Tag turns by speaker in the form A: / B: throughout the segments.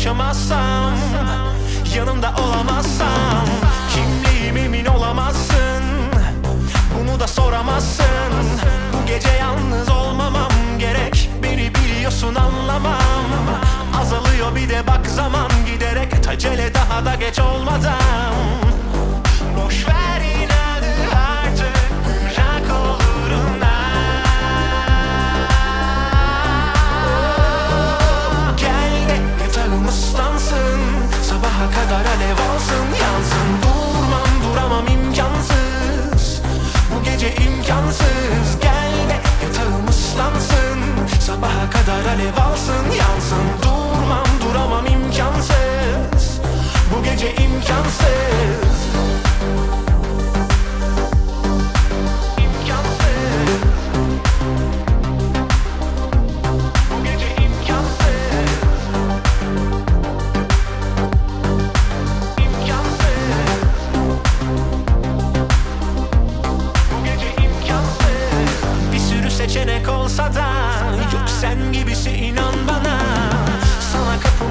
A: taşımazsam Yanımda olamazsam Kimliğim emin olamazsın Bunu da soramazsın. Bu gece yalnız olmamam gerek Beni biliyorsun anlamam. Azalıyor bir de bak zaman giderek Acele daha da geç olmadan alev alsın yansın. Durmam duramam imkansız. Bu gece imkansız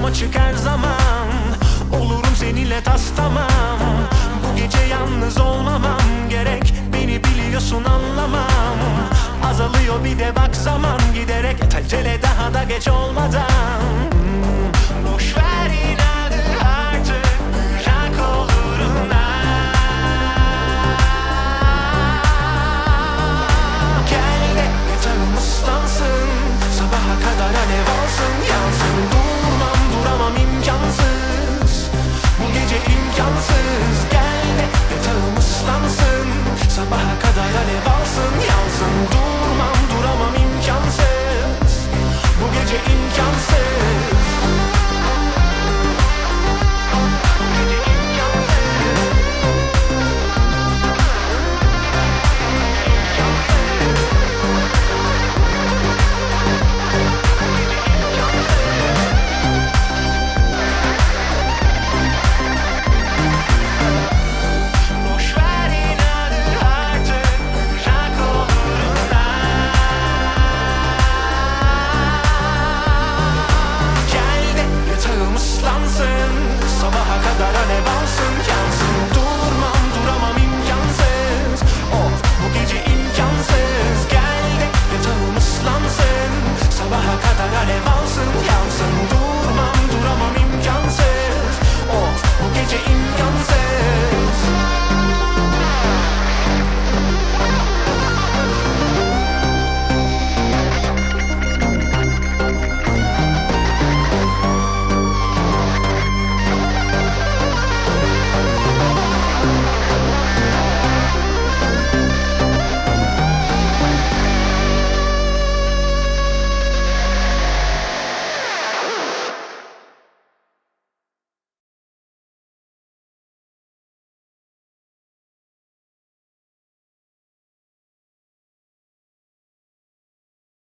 A: açık her zaman. Olurum seninle tas tamam. Bu gece yalnız olmamam gerek. Beni biliyorsun anlamam. Azalıyor bir de bak zaman giderek. Acele daha da geç olmadan